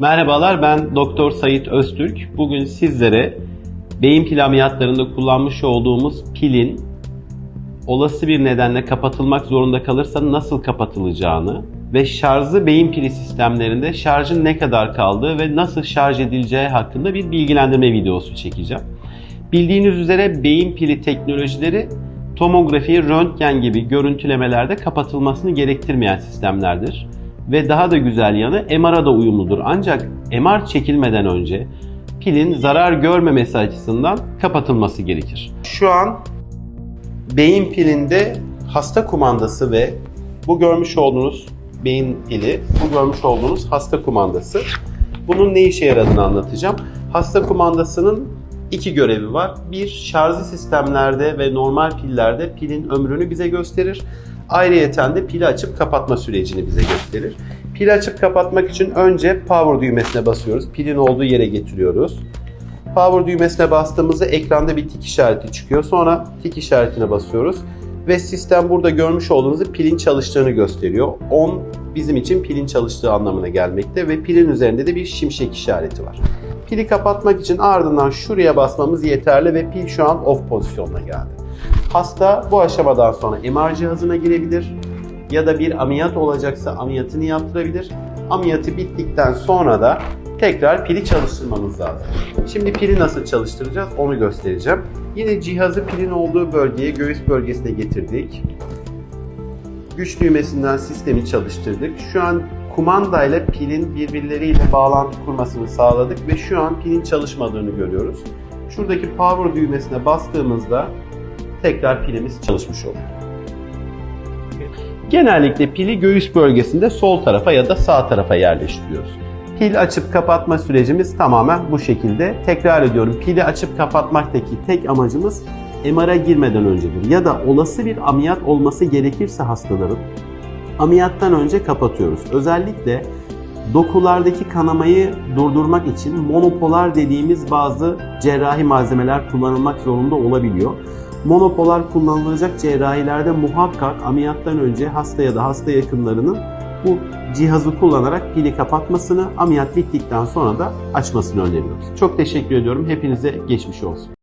Merhabalar ben Doktor Sayit Öztürk. Bugün sizlere beyin pil kullanmış olduğumuz pilin olası bir nedenle kapatılmak zorunda kalırsa nasıl kapatılacağını ve şarjlı beyin pili sistemlerinde şarjın ne kadar kaldığı ve nasıl şarj edileceği hakkında bir bilgilendirme videosu çekeceğim. Bildiğiniz üzere beyin pili teknolojileri tomografi, röntgen gibi görüntülemelerde kapatılmasını gerektirmeyen sistemlerdir. Ve daha da güzel yanı MR'a da uyumludur. Ancak MR çekilmeden önce pilin zarar görmemesi açısından kapatılması gerekir. Şu an beyin pilinde hasta kumandası ve bu görmüş olduğunuz beyin pili, bu görmüş olduğunuz hasta kumandası. Bunun ne işe yaradığını anlatacağım. Hasta kumandasının iki görevi var. Bir, şarjlı sistemlerde ve normal pillerde pilin ömrünü bize gösterir. Ayrıyeten de pili açıp kapatma sürecini bize gösterir. Pili açıp kapatmak için önce power düğmesine basıyoruz. Pilin olduğu yere getiriyoruz. Power düğmesine bastığımızda ekranda bir tik işareti çıkıyor. Sonra tik işaretine basıyoruz. Ve sistem burada görmüş olduğunuz pilin çalıştığını gösteriyor. On bizim için pilin çalıştığı anlamına gelmekte ve pilin üzerinde de bir şimşek işareti var. Pili kapatmak için ardından şuraya basmamız yeterli ve pil şu an off pozisyonuna geldi. Hasta bu aşamadan sonra MR cihazına girebilir ya da bir ameliyat olacaksa ameliyatını yaptırabilir. Ameliyatı bittikten sonra da tekrar pili çalıştırmamız lazım. Şimdi pili nasıl çalıştıracağız onu göstereceğim. Yine cihazı pilin olduğu bölgeye, göğüs bölgesine getirdik. Güç düğmesinden sistemi çalıştırdık. Şu an kumandayla pilin birbirleriyle bağlantı kurmasını sağladık ve şu an pilin çalışmadığını görüyoruz. Şuradaki power düğmesine bastığımızda tekrar pilimiz çalışmış oluyor. Genellikle pili göğüs bölgesinde sol tarafa ya da sağ tarafa yerleştiriyoruz. Pil açıp kapatma sürecimiz tamamen bu şekilde. Tekrar ediyorum pili açıp kapatmaktaki tek amacımız MR'a girmeden öncedir. Ya da olası bir ameliyat olması gerekirse hastaların ameliyattan önce kapatıyoruz. Özellikle dokulardaki kanamayı durdurmak için monopolar dediğimiz bazı cerrahi malzemeler kullanılmak zorunda olabiliyor. Monopolar kullanılacak cerrahilerde muhakkak ameliyattan önce hasta ya da hasta yakınlarının bu cihazı kullanarak pili kapatmasını, ameliyat bittikten sonra da açmasını öneriyoruz. Çok teşekkür ediyorum. Hepinize geçmiş olsun.